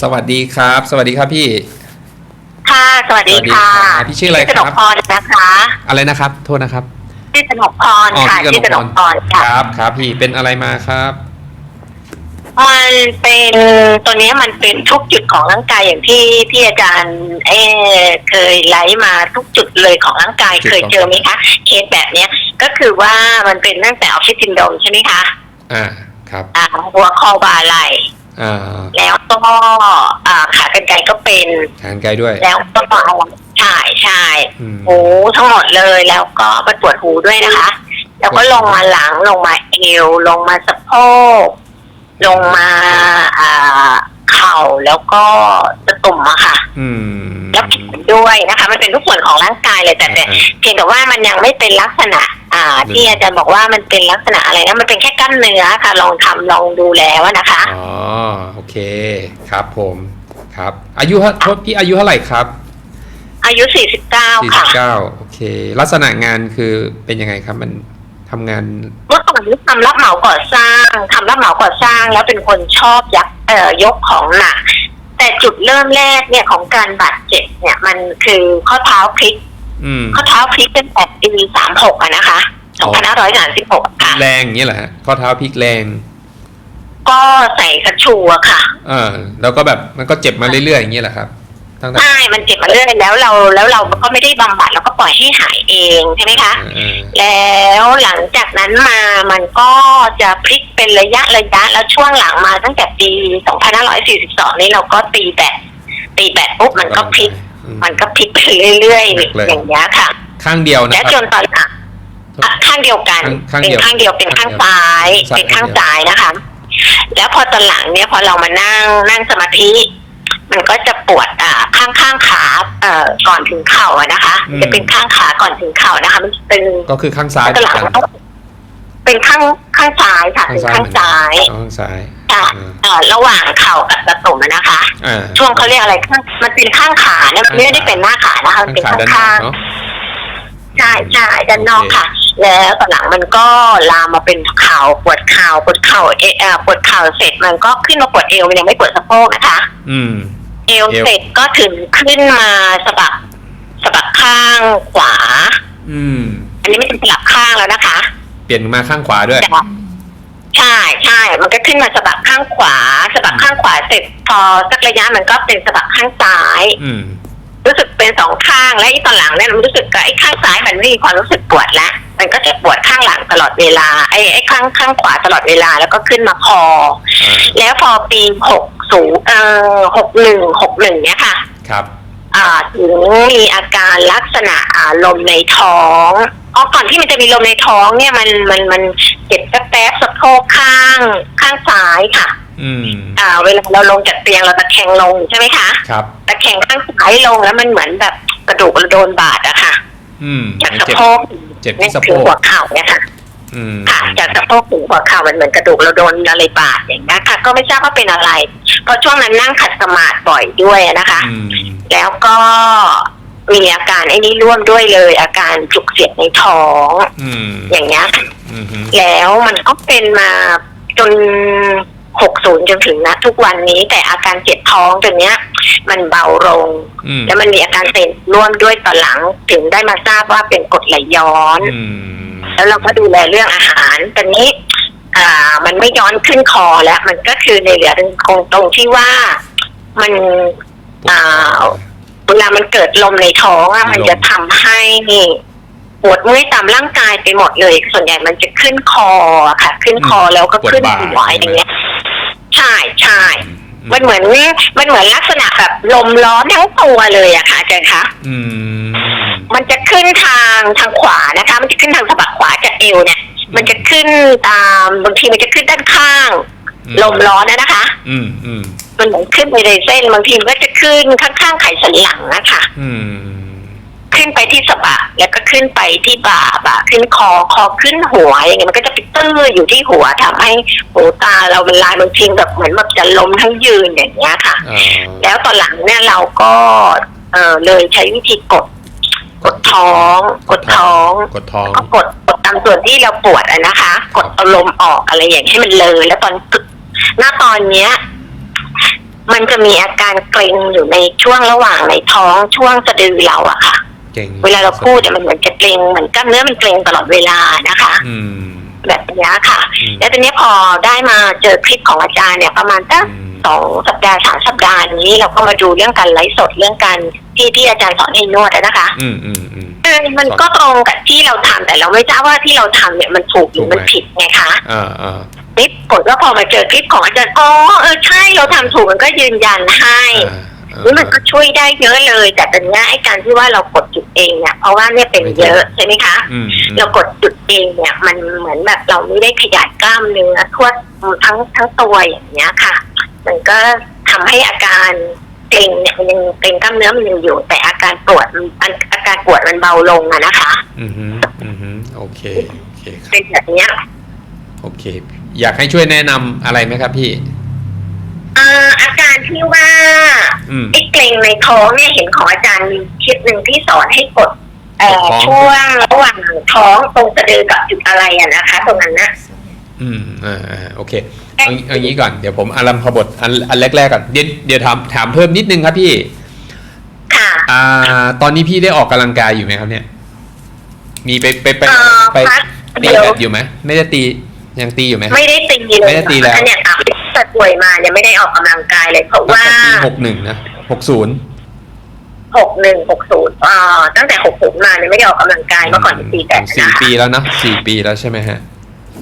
สวัสดีครับ สวัสดีครับพี่ ค่ะ สวัสดีค่ะสวัสดีครับพี่ชื่ออะไรครับกนกพรนะคะอะไรนะครับ โทษนะครับ ชื่อกนกพรค่ะพี่ชื่อกนกพรคค่ะ รับครับพี่เป็นอะไรมาครับ มันเป็นตัวเนี้ยมันเป็นทุกจุดของร่างกายอย่างที่ที่อาจารย์เออเคยไลฟ์มาทุกจุดเลยของร่างกายจุดเคยของเจอไหมคะเคสแบบเนี้ยก็คือว่ามันเป็นตั้งแต่ออฟฟิศซินโดรมใช่ไหมคะอ่าครับ อ่าหัวคอบ่าไหล่ อ่าแล้วก็อ่าขากรรไกรก็เป็น ทางไกลด้วย แล้วก็ใช่ใช่อืม หูทั้งหมดเลยแล้วก็ไปปวดหูด้วยนะคะ แล้วก็ลงมาหลังลงมาเอวลงมาสะโพกลงมาอ่า เข่าแล้วก็สะตุ่มอะค่ะ อืม แล้วแขนด้วยนะคะ มันเป็นทุกส่วนของร่างกายเลยแต่แต่อ่าเพียงแต่ว่ามันยังไม่เป็นลักษณะ อ่าอืมที่อาจารย์บอกว่ามันเป็นลักษณะอะไรนะมันเป็นแค่กล้ามเนื้อค่ะ ลองทำลองดูแล้วนะคะ อ๋อโอเคครับผมครับ อายุเท่าโทษพี่อายุเท่าไหร่ครับอายุสี่สิบเก้าค่ะ 49โอเค ลักษณะงานคือเป็นยังไงครับมันทำงาน เมื่อก่อนนี้ทำรับเหมาก่อสร้างทำรับเหมาก่อสร้าง แล้วเป็นคนชอบยักเอ่อยกของหนัก แต่จุดเริ่มแรกเนี่ยของการบาดเจ็บเนี่ย มันคือข้อเท้าพลิกอืมข้อเท้าพลิกตั้งแต่ปีสามหกอะนะคะสองพันห้าร้อยสามสิบหกค่ะแรงอย่างนี้เหรอฮะข้อเท้าพลิกแรง ก็ใส่กระชูอะค่ะ เออ แล้วก็แบบมันก็เจ็บมาเรื่อยๆอย่างนี้แหละครับ ตั้งแต่ใช่มันเจ็บมาเรื่อยแล้วเรา แล้วเราก็ไม่ได้บำบัดเราก็ปล่อยให้หายเองใช่ไหมคะเออแล้วหลังจากนั้นมามันก็จะพลิกเป็นระยะระยะแล้วช่วงหลังมาตั้งแต่ปี 2542 นี้เราก็ตีแบตตีแบตปุ๊บมันก็พลิก อืม มันก็พลิกไปเรื่อยหนักเลย ๆอย่างนี้ยค่ะ ข้างเดียวนะและคจรับ นตอนหลังอะข้างเดียวกัน ข้างเป็นเดียวข้างเดียวเป็นข้างซ้ายซ้าย เป็นข้างซ้ายนะคะ แล้วพอตอนหลังเนี่ยพอเรามานั่งนั่งสมาธิ มันก็จะปวดอ่าข้างข้างขาเอ่อก่อนถึงเข่าอะนะคะมันจะเป็นข้างขาก่อนถึงเข่านะคะ มันจะเป็นก็คือข้างซ้ายแล้วตอนหลังเหมือนมันกัก็เป็นข้างข้างซ้ายค่ะข้างเป็นซ้ายข้างซ้ายอ๋อข้างซ้ายค่ะอืมเอ่อระหว่างเข่ากับสะตุ่มอะนะคะ อ่า ช่วงเขาเรียกอะไรข้างมันเป็นข้างขาเนี่ยมันไม่ได้เป็นหน้าขานะคะข้ามันงเป็นขาข้างด้านนอข้ากงเนาะใช่ใช่ด้านนอกค่ะ แล้วตอนหลังมันก็ลามมาเป็นเข่าปวดเข่าปวดเข่าเออเอ่อปวดเข่าเสร็จมันก็ขึ้นมาปวดเอวมันยังไม่ปวดสะโพกนะคะ อืม เอวเอวเสร็จก็ถึงขึ้นมาสะบักสะบักข้างขวา อืม อันนี้ไม่เป็นสลับข้างแล้วนะคะ เปลี่ยนมาข้างขวาด้วย ใช่ใช่มันก็ขึ้นมาสะบักข้างขวาสะบักข้างขวาเสร็จพอสักระยะมันก็เป็นสะบักข้างซ้าย อืมรู้สึก เป็นสองข้างและไอ้ตอนหลังเนี่ยมันรู้สึกกับไอ้ข้างซ้ายมันไม่มีความรู้สึกปวดแล้วมันก็จะปวดข้างหลังตลอดเวลาไอ้ไอ้ข้างข้างขวาตลอดเวลาแล้วก็ขึ้นมาคออ่าแล้วพอปีหกศูนย์เอ่อหกหนึ่งหกหนึ่งเนี่ยค่ะ ครับอ่าถึงมีอาการลักษณะอ่าลมในท้องอ๋อก่อนที่มันจะมีลมในท้องเนี่ยมันมันมันเจ็บแป๊บๆสะโพกข้างข้างซ้ายค่ะ อืม อ่า เวลาเราลงจากเตียงเราตะแคงลงใช่ไหมคะ ครับ ตะแคงข้างซ้ายลงแล้วมันเหมือนแบบกระดูกเราโดนบาดอะค่ะอืมจากสะเจ็บ โพกเจ็บที่สะโพถึงกหัวเข่าเนี่ยค่ะ อืม ค่ะจากสะโพกถึงหัวเข่ามันเหมือนกระดูกเราโดนอะไรบาดอย่างนี้ยค่ะ ก็ไม่ทราบว่าเป็นอะไร เพราะช่วงนั้นนั่งขัดสมาธิบ่อยด้วยนะคะ อืม แล้วก็มีอาการไอ้นี้ร่วมด้วยเลย อาการจุกเสียดในท้องอืมอย่างเงี้ยค่ะอืมแล้วมันก็เป็นมาจน 60 จนถึงนะทุกวันนี้แต่อาการเจ็บท้องตัวเนี้ย มันเบาลงอืมแล้วมันมีอาการเป็นร่วมด้วยตอนหลังถึงได้มาทราบว่าเป็นกรดไหลย้อนอืมแล้วเราก็ดูแลเรื่องอาหารตอนนี้ อ่า มันไม่ย้อนขึ้นคอแล้ว มันก็คือในเหลือคงตรงที่ว่ามันอ่าเวลามันเกิดลมในท้องอะมันจะทำให้ปวดเมื่อยตามร่างกายไปหมดเลย ส่วนใหญ่มันจะขึ้นคออะค่ะ ขึ้นคอแล้วก็ขึ้นหัวอย่างเงี้ย ใช่ใช่มันเหมือนมันเหมือนลักษณะแบบลมร้อนทั้งตัวเลยอะค่ะอาจารย์คะอืม มันจะขึ้นทางทางขวานะคะ มันจะขึ้นทางสะบักขวาจากเอวเนี่ย มันจะขึ้นตามบางทีมันจะขึ้นด้านข้าง ลมร้อนนะนะคะ อืมอืมมันเหมือนขึ้นไปในเส้นบางทีมันก็จะขึ้นข้างๆไขสันหลังนะคะ อืม ขึ้นไปที่สะบักแล้วก็ขึ้นไปที่บ่าบ่าขึ้นคอคอขึ้นหัวอย่างเงี้ยมันก็จะไปตื้ออยู่ที่หัวทำให้หูตาเราเป็นลายบางทีแบบเหมือนแบบจะล้มทั้งยืนอย่างเงี้ยค่ะอ่าแล้วตอนหลังเนี่ยเราก็เออเลยใช้วิธีกดกดท้อง กดท้อง กดท้องก็กดกดตามส่วนที่เราปวดอะนะคะ กดเอาลมออกอะไรอย่างให้มันเลย แล้วตอนหน้าตอนเนี้ย มันจะมีอาการเกร็งอยู่ในช่วงระหว่างในท้องช่วงสะดือเราอะค่ะ เก่งเวลาเราพูดเนี่ยมันเหมือนจะเกร็งเหมือนกล้ามเนื้อมันเกร็งตลอดเวลานะคะ อืม แบบเนี้ยค่ะ อืม แล้วตอนนี้พอได้มาเจอคลิปของอาจารย์เนี่ยประมาณตั้ง อืม สองสัปดาห์สามสัปดาห์นี้เราก็มาดูเรื่องการไลฟ์สดเรื่องการที่ที่อาจารย์สอนให้นวดอะนะคะอืมอืมอืม เออมันก็ตรงกับที่เราทำแต่เราไม่ทราบว่าที่เราทำเนี่ยมันถูกหรือมันถูกไหมผิดไงคะอ่าอ่านี่ผลว่าพอมาเจอคลิปของอาจารย์อ๋อเออใช่เราทำถูกมันก็ยืนยันให้ อ่าอ่า นี่มันก็ช่วยได้เยอะเลย แต่ตอนเนี้ยไอ้การที่ว่าเรากดจุดเองเนี่ยเพราะว่าเนี่ยเป็นเยอะใช่ไหมคะอืมอืมเรากดจุดเองเนี่ยมันเหมือนแบบเราไม่ได้ขยายกล้ามเนื้อทั่วทั้งทั้งตัวอย่างเงี้ยค่ะ มันก็ทำให้อาการเกร็งเนี่ยมันยังเกร็งกล้ามเนื้อมันยังอยู่ แต่อาการปวดมันอันอาการปวดมันเบาลงอะนะคะ อืมฮึอืมฮึโอเคโอเคครับเป็นแบบเนี้ยโอเค อยากให้ช่วยแนะนำอะไรไหมครับพี่เอ่ออาการที่ว่าอืม ไอ้เกร็งในท้องเนี่ยเห็นของอาจารย์มีคลิปหนึ่งที่สอนให้กดเอ่อกดท้อง ช่วงระหว่างท้องตรงสะดือกับจุดอะไรอะนะคะ ตรงนั้นนะ อืมอ่าอ่าโอเคเอาเอางี้ก่อนเดี๋ยวผมอารัมพบทอันอันแรกๆก่อนเดี๋ยวเดี๋ยวถามถามเพิ่มนิดนึงครับพี่ ค่ะ อ่า ตอนนี้พี่ได้ออกกำลังกายอยู่ไหมครับ เนี่ย มีไปไปไปเอ่อไปพักตีเดี๋ยว แบดอยู่ไหมไม่ได้ตียังตีอยู่ไหม ไม่ได้ตีเลยไม่ได้ตีแล้ว อันเนี้ยค่ะ แต่ป่วยมาเนี่ยไม่ได้ออกกำลังกายเลยเพราะตั้งว่าแต่ปีหกหนึ่งนะหกศูนย์ หกหนึ่งหกศูนย์อ่าตั้งแต่หกศูนย์มาเนี่ยไม่ได้ออกกำลังกายเมื่อก่อนจะตีแต่สี่นะคะปีแล้วนะสี่ปีแล้วใช่ไหมฮะ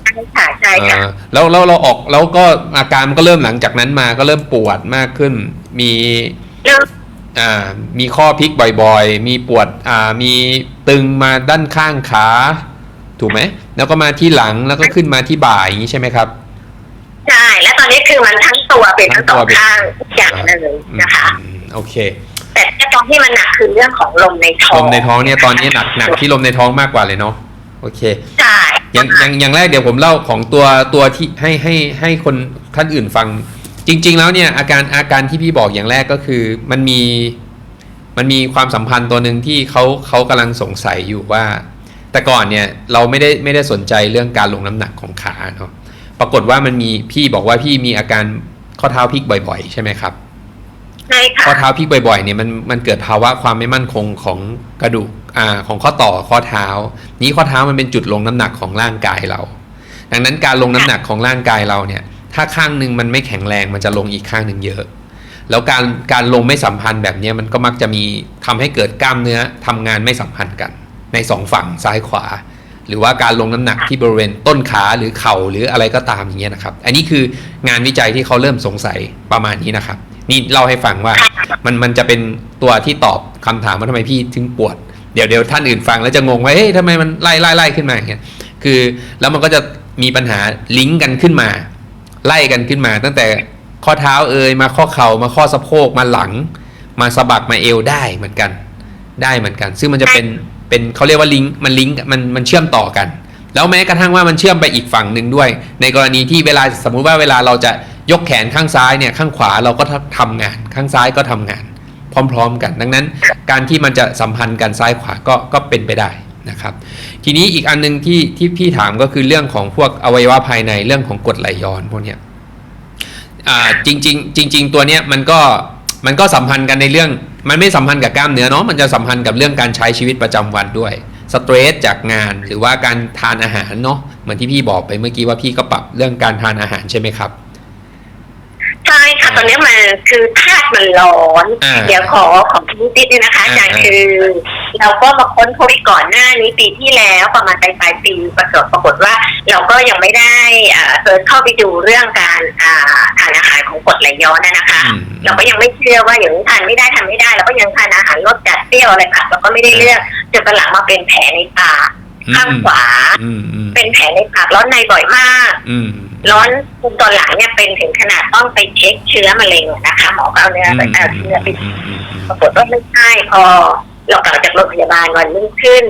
ใช่ค่ะใช่ค่ะ อ่าแล้วแล้วเราออกแล้วก็อาการมันก็เริ่มหลังจากนั้นมาก็เริ่มปวดมากขึ้น มีเรื่องอ่ามีข้อพลิกบ่อยๆ มีปวดอ่ามีตึงมาด้านข้างขา ถูกไหมแล้วก็มาที่หลังแล้วก็ขึ้นมาที่บ่าอย่างนี้ใช่ไหมครับ ใช่ และตอนนี้คือมันทั้งตัวเป็นทั้งสองข้างทุกอย่างเลยอืมนะคะ อืมโอเค แต่ที่ตรงที่มันหนักคือเรื่องของลมในท้อลงมในท้องเนี่ยตอนนี้หนักหนักที่ลมในท้องมากกว่าเลยเนาะโอเค ใช่อย่างอย่างอย่างแรกเดี๋ยวผมเล่าของตัวตัวที่ให้ให้ให้คนท่านอื่นฟัง จริง ๆ แล้วเนี่ยอาการอาการที่พี่บอกอย่างแรกก็คือมันมีมันมีความสัมพันธ์ตัวหนึ่งที่เขาเขากำลังสงสัยอยู่ว่า แต่ก่อนเนี่ยเราไม่ได้ไม่ได้สนใจเรื่องการลงน้ำหนักของขาเนาะ ปรากฏว่ามันมีพี่บอกว่าพี่มีอาการข้อเท้าพลิกบ่อยๆ ใช่ไหมครับใช่ค่ะข้อเท้าพลิกบ่อยๆเนี่ยมันมันเกิดภาวะความไม่มั่นคงของกระดูกอ่าของข้อต่อข้อเท้า นี้ข้อเท้ามันเป็นจุดลงน้ำหนักของร่างกายเรา ดังนั้นการลงน้ำหนักของร่างกายเราเนี่ย ถ้าข้างหนึ่งมันไม่แข็งแรงมันจะลงอีกข้างหนึ่งเยอะ แล้วการการลงไม่สัมพันธ์แบบเนี้ยมันก็มักจะมีทำให้เกิดกล้ามเนื้อทำงานไม่สัมพันธ์กัน ในสองฝั่งซ้ายขวา หรือว่าการลงน้ำหนักที่บริเวณต้นขาหรือเข่าหรืออะไรก็ตามอย่างเงี้ยนะครับ อันนี้คืองานวิจัยที่เขาเริ่มสงสัยประมาณนี้นะครับ นี่เล่าให้ฟังว่ามันมันจะเป็นตัวที่ตอบคำถามว่าทำไมพี่ถึงปวด เดี๋ยวเดี๋ยวท่านอื่นฟังแล้วจะงงว่าเฮ้ยทำไมมันไล่ไล่ไล่ขึ้นมาอย่างเงี้ยคือแล้วมันก็จะมีปัญหาลิงก์กันขึ้นมา ไล่กันขึ้นมา ตั้งแต่ข้อเท้าเอ่ยมาข้อเข่ามาข้อสะโพกมาหลัง มาสะบักมาเอวได้เหมือนกันได้เหมือนกัน ซึ่งมันจะเป็น เป็นเขาเรียกว่าลิงก์มันลิงก์มันมันเชื่อมต่อกัน แล้วแม้กระทั่งว่ามันเชื่อมไปอีกฝั่งหนึ่งด้วย ในกรณีที่เวลาสมมุติว่าเวลาเราจะยกแขนข้างซ้ายเนี่ยข้างขวาเราก็ทำงาน ข้างซ้ายก็ทำงาน พร้อม ๆ กัน ดังนั้น การที่มันจะสัมพันธ์กันซ้ายขวาก็ก็เป็นไปได้นะครับ ทีนี้อีกอันหนึงที่ที่พี่ถามก็คือเรื่องของพวกอวัยวะภายในเรื่องของกรดไหลย้อนพวกเนี้ยอ่าจริงๆจริง ๆ ตัวเนี้ยมันก็ มันก็สัมพันธ์กันในเรื่อง มันไม่สัมพันธ์กับกล้ามเนื้อเนาะมันจะสัมพันธ์กับเรื่องการใช้ชีวิตประจำวันด้วยสเตรสจากงานหรือว่าการทานอาหารเนาะเหมือนที่พี่บอกไปเมื่อกี้ว่าพี่ก็ปรับเรื่องการทานอาหารใช่ไหมครับ ใช่ค่ะตอนนี้มันคือธาตุมันร้อน อ่าเดี๋ยวขอของพี่นิดเนี่ยนะคะอาจารย์อ่า คือ เราก็มาค้นพบไว้ก่อนหน้านี้ปีที่แล้วประมาณปลายปลายๆปีปรากฏปรากฏว่า เราก็ยังไม่ได้อ่าเซิร์ชเข้าไปดูเรื่องการอ่าทานอาหารของกรดไหลย้อนนะนะคะ อืม เราก็ยังไม่เชื่อว่าอย่างนี้ทานไม่ได้ทานไม่ได้เราก็ยังทานอาหารรสจัดเปรี้ยวอะไรค่ะเราก็ไม่ได้เลือกจนกระหลังมาเป็นแผลในปากข้างขวา อืมอืมเป็นแผลในปากร้อนในบ่อยมาก อืม ร้อนตอนหลังเนี่ยเป็นถึงขนาดต้องไปเช็คเชื้อมะเร็งนะคะหมอก็เอาเนื้อไปเอาเชื้อไปปรากฏว่าไม่ใช่พอเรากลับจากโรงพยาบาลวันรุ่งขึ้น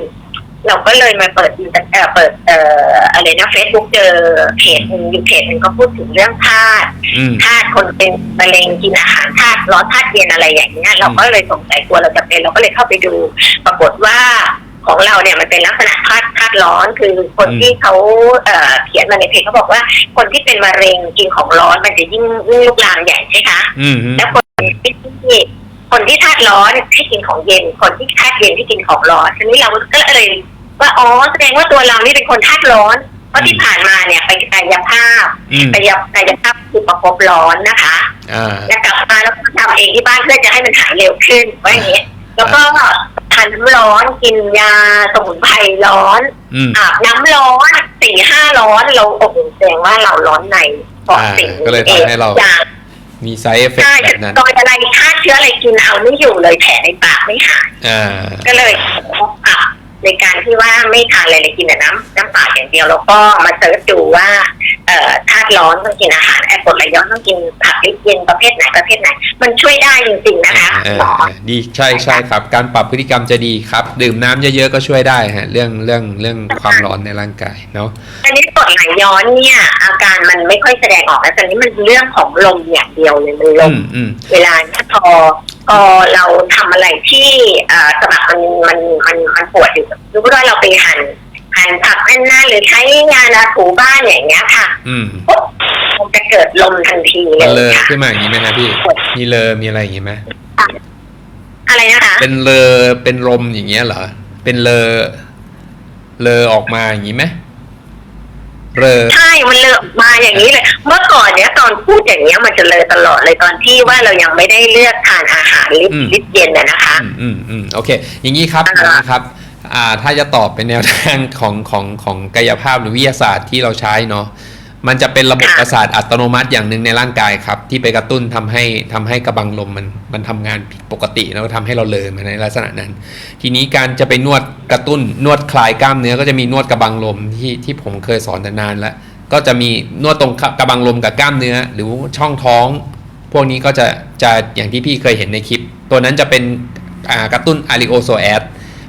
เราก็เลยมาเปิดอินเตอร์เอ่อเปิดเอ่ออะไรนะเฟซบุ๊กเจอเพจหนึ่งอยู่เพจหนึ่งก็พูดถึงเรื่องธาตุอืมธาตุคนเป็นมะเร็งกินอาหารธาตุร้อนธาตุเย็นอะไรอย่างเงี้ยเราก็เลยสงสัยกลัวเราจะเป็นเราก็เลยเข้าไปดู ปรากฏว่าพ ของเราเนี่ยมันเป็นลักษณะธาตุธาตุร้อน คือคนอืมที่เขาเอ่อเขียนมาในเพจเขาบอกว่าคนที่เป็นมะเร็งกินของร้อนมันจะยิ่งยิ่งลุกลามใหญ่ใช่ไหมคะอืมฮึแล้วคนที่คนที่ธาตุร้อนให้กินของเย็น คนที่ธาตุเย็นที่กินของร้อนทีนี้เราก็เลยว่าอ๋อแสดงว่าตัวเรานี่เป็นคนธาตุร้อนเพราะที่ผ่านมาเนี่ยไปกายภาพอืมกายกายภาพคือประคบร้อนนะคะอ่าแล้วกลับมาแล้วก็ทำเองที่บ้านเพื่อจะให้มันหายเร็วขึ้นว่าอย่างนี้ยแล้วก็ทานน้ำร้อนกินยาสมุนไพรร้อนอืมอาบน้ำร้อนสี่ห้าร้อนเราโอ้โหแสดงว่าเราร้อนในเพราะอ่าสิ่งก็เลยทำให้เราอย่างมีไซเอฟเฟกใช่ต์แบบนั้นโดยอะไรฆ่าเชื้ออะไรกินเอาไม่อยู่เลยแผลในปากไม่หาย อ่า ก็เลยปรับ ในการที่ว่าไม่ทานอะไรเลยกินแต่น้ำน้ำเปล่าอย่างเดียวแล้วก็มาเสิร์ชดูว่าเอ่อธาตุร้อนต้องกินอาหารแอปเปิลไหลย้อนต้องกินผักลิเย็นประเภทไหนประเภทไหน มันช่วยได้จริงๆนะคะเออหมอเออดีใช่ใช่ครับ การปรับพฤติกรรมจะดีครับ ดื่มน้ำเยอะๆก็ช่วยได้ฮะเรื่องเรื่องเรื่องความร้อนในร่างกายเนาะอันนี้กรดไหลย้อนเนี่ย อาการมันไม่ค่อยแสดงออกแล้วแต่นี้มันเรื่องของลมอย่างเดียวเลยมันลอืมมอืมเวลาเนี่ยพอพ อเราทำอะไรที่เอ่อสมัครมันมันมันมันปวดอยู่สมมติว่าเราไปหั่นหั่นผักนั่นหน้าหรือใช้งานอาถูบ้านอย่างเงี้ยค่ะ อืมปุ๊บมันจะเกิดลมทันทีเลมันเลยยค่ะขึ้นมาอย่างนี้ไหมฮะพี่ มีเลอมีอะไรอย่างนี้ไหมอะไรนะคะเป็นเลอเป็นลมอย่างเงี้ยเหรอเป็นเลอเลอออกมาอย่างนี้ไหม เลอใช่มันเลอะมาอย่างนี้เลย เมื่อก่อนเนี้ยตอนพูดอย่างเงี้ยมันจะเลอะตลอดเลยตอนที่ว่าเรายังไม่ได้เลือกทานอาหารลิปลิปเย็นอะนะคะ อืมอืมอืมโอเค อย่างนี้ครับอ่าอย่างนี้ครับอ่าถ้าจะตอบเป็นแนวทางของของของกายภาพหรือวิทยาศาสตร์ที่เราใช้เนาะ มันจะเป็นระบบประสาทอัตโนมัติอย่างหนึ่งในร่างกายครับ ที่ไปกระตุ้นทำให้ทำให้กระบังลมมันมันทำงานผิดปกติแล้วก็ทำให้เราเลอมาในลักษณะนั้น ทีนี้การจะไปนวดกระตุ้นนวดคลายกล้ามเนื้อก็จะมีนวดกระบังลมที่ที่ผมเคยสอนแต่นานแล้วก็จะมีนวดตรงกระบังลมกับกล้ามเนื้อ หรือช่องท้อง พวกนี้ก็จะจะอย่างที่พี่เคยเห็นในคลิป ตัวนั้นจะเป็นอ่ากระตุ้นอาริโอโซแอด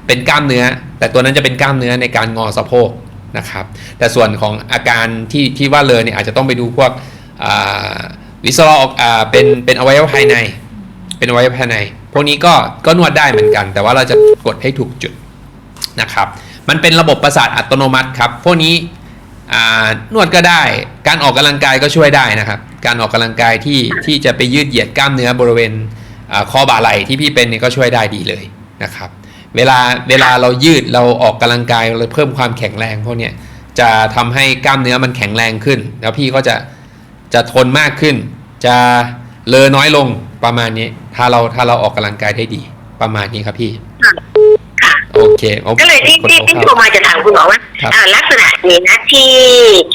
เป็นกล้ามเนื้อ แต่ตัวนั้นจะเป็นกล้ามเนื้อในการงอสะโพก นะครับ แต่ส่วนของอาการที่ที่ว่าเลยเนี่ยอาจจะต้องไปดูพวกวิสรออกอ่าเป็นเป็นอวัยวะภายใน เป็นอวัยวะภายใน พวกนี้ก็ก็นวดได้เหมือนกัน แต่ว่าเราจะกดให้ถูกจุดนะครับ มันเป็นระบบประสาทอัตโนมัติครับ พวกนี้นวดก็ได้ การออกกำลังกายก็ช่วยได้นะครับ การออกกำลังกายที่ที่จะไปยืดเหยียดกล้ามเนื้อบริเวณคอบ่าไหล่ที่พี่เป็นเนี่ยก็ช่วยได้ดีเลยนะครับ เวลาเวลาเรายืดเราออกกำลังกายเราเพิ่มความแข็งแรงพวกเนี้ยจะทำให้กล้ามเนื้อมันแข็งแรงขึ้น แล้วพี่ก็จะจะทนมากขึ้น จะเลอน้อยลงประมาณนี้ ถ้าเราถ้าเราออกกำลังกายได้ดีประมาณนี้ครับพี่ค่ะ โอเคโอคก็เลยที่คนที่ของที่เขาโทรมาจะถามคุณหมอว่าครับ อ่าลักษณะนี้นะที่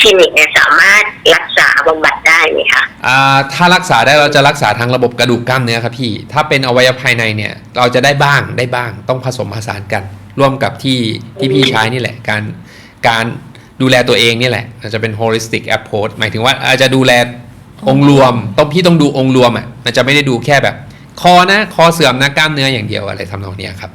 คลินิกเนี่ยสามารถรักษาบำบัดได้ไหมคะ อ่าถ้ารักษาได้เราจะรักษาทางระบบกระดูกกล้ามเนื้อครับพี่ ถ้าเป็นอวัยวะภายในเนี่ย เราจะได้บ้างได้บ้าง ต้องผสมผสานกัน ร่วมกับที่ที่พี่ใช้นี่แหละ การการดูแลตัวเองนี่แหละอาจจะเป็น holistic approach หมายถึงว่าอาจจะดูแลองค์รวม ต้องพี่ต้องดูองค์รวมอะมันจะไม่ได้ดูแค่แบบ คอนะคอเสื่อมนะกล้ามเนื้ออย่างเดียวอะไรทำนองเนี้ยครับ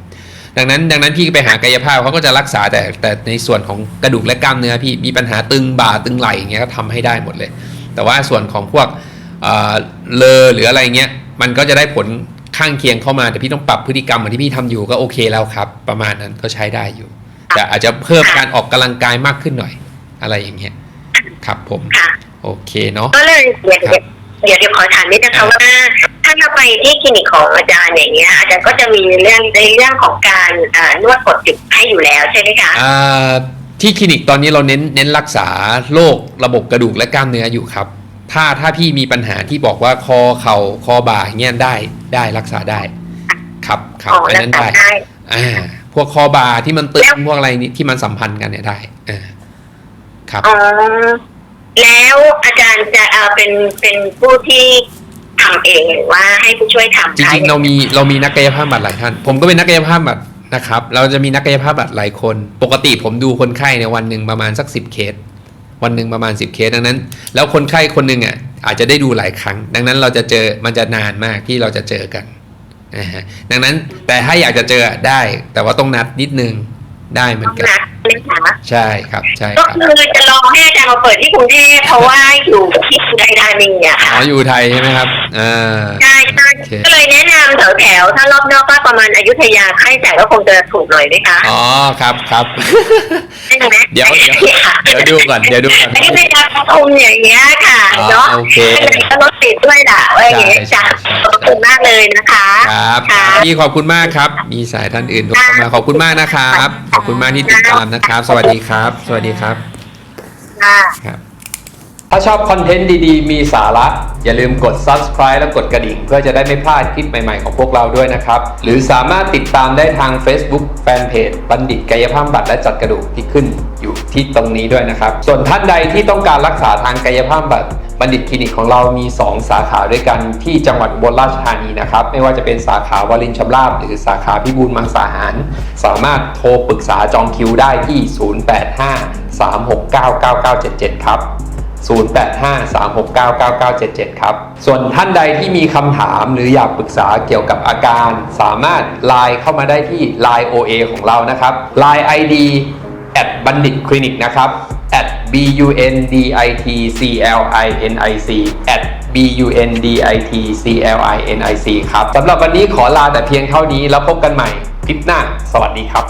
ดังนั้นดังนั้นพี่ไปหากายภาพเขาก็จะรักษาแต่แต่ในส่วนของกระดูกและกล้ามเนื้อพี่มีปัญหาตึงบ่าตึงไหล่อย่างเงี้ยก็ทำให้ได้หมดเลย แต่ว่าส่วนของพวกเอ่อเลอหรืออะไรเงี้ยมันก็จะได้ผลข้างเคียงเข้ามาแต่พี่ต้องปรับพฤติกรรมเหมือนที่พี่ทำอยู่ก็โอเคแล้วครับ ประมาณนั้นก็ใช้ได้อยู่ แต่อาจจะเพิ่มการออกกำลังกายมากขึ้นหน่อย อะไรอย่างเงี้ยครับผมค่ะโอเคเนาะก็เลย เดี๋ยวเดี๋ยวเดี๋ยวเดี๋ยวขอถามนิดนะคะว่า ถ้าเราไปที่คลินิกของอาจารย์อย่างเงี้ยอาจารย์ก็จะมีเรื่องในเรื่องของการอ่านวดกดจุดให้อยู่แล้วใช่ไหมคะอ่าที่คลินิกตอนนี้เราเน้นเน้นรักษาโรคระบบกระดูกและกล้ามเนื้ออยู่ครับ ถ้าถ้าพี่มีปัญหาที่บอกว่าคอเข่าคอบ่าอย่างเงี้ยได้ได้รักษาได้ ครับครับอ๋ออันรักนั้นษาได้ได้อ่าพวกคอบ่าที่มันตึงแล้วพวกอะไรนี่ที่มันสัมพันธ์กันเนี่ยได้อ่าครับอ๋อ แล้วอาจารย์จะเอาเป็นเป็นผู้ที่ทำเองหรือว่าให้ผู้ช่วยทำจริงๆเรามีเรามีนักกายภาพบำบัดหลายท่าน ผมก็เป็นนักกายภาพบำบัดนะครับ เราจะมีนักกายภาพบำบัดหลายคน ปกติผมดูคนไข้ในยวันหนึ่งประมาณสักสิบเคส วันหนึ่งประมาณสิบเคสดังนั้น แล้วคนไข้คนหนึ่งอะอาจจะได้ดูหลายครั้ง ดังนั้นเราจะเจอมันจะนานมากที่เราจะเจอกันนะฮะดังนั้นแต่ถ้าอยากจะเจออะได้ แต่ว่าต้องนัดนิดนึงได้เหมือนต้องกัน นัดไหมคะใช่ครับใช่ก็ครับคือจะรอให้อาจารย์มาเปิดที่กรุงเทพเพราะว่าอยู่ที่อุทัยธานีอะอ๋ค่ะออยู่ไทยใช่ไหมครับอ่า ใช่ใช่โอเค ก็เลยแนะนำแถวแถวๆถ้ารอบนอกก็ประมาณอยุธยาค่าใช้จ่ายก็คงจะถูกหน่อยไหมคะอ๋อครับครับ ใช่ไหมเดี๋ยวเดี๋ยวเดี๋ยวดูก่อนเดี๋ยวดูก่อนอยุธยาปทุมอย่างเงี้ยค่ะอ๋อเนาะโอเคก็รถติดด้วยล่ะว่าอย่างเงี้ยใช่จ้ะใช่ใช่ ขอบคุณมากเลยนะคะ ครับค่ะพี่ขอบคุณมากครับ มีสายท่านอื่นโทรเข้ามาขอบคุณมากนะครับ ขอบคุณมากที่ติดตามนะครับ สวัสดีครับ สวัสดีครับค่ะ ครับ ถ้าชอบคอนเทนต์ดีๆ มีสาระ อย่าลืมกด subscribe และกดกระดิ่ง เพื่อจะได้ไม่พลาดคลิปใหม่ๆของพวกเราด้วยนะครับ หรือสามารถติดตามได้ทาง Facebook Fanpage บัณฑิตกายภาพบัตรและจัดกระดูกที่ขึ้นอยู่ที่ตรงนี้ด้วยนะครับ ส่วนท่านใดที่ต้องการรักษาทางกายภาพบัตรบัณฑิตคลินิกของเรามี 2 สาขาด้วยกันที่จังหวัดอุบลราชธานีนะครับ ไม่ว่าจะเป็นสาขาวลินชำราบ หรือสาขาพิบูลมังสาหาร สามารถโทรปรึกษาจองคิวได้ที่ 0853699977 ครับ 0853699977 ครับ ส่วนท่านใดที่มีคำถามหรืออยากปรึกษาเกี่ยวกับอาการ สามารถไลน์เข้ามาได้ที่ Line OA ของเรานะครับ Line ID at บัณฑิตคลินิกนะครับ at b u n d i t c l i n i c at b u n d i t c l i n i c ครับสำหรับวันนี้ขอลาแต่เพียงเท่านี้แล้วพบกันใหม่คลิปหน้า สวัสดีครับ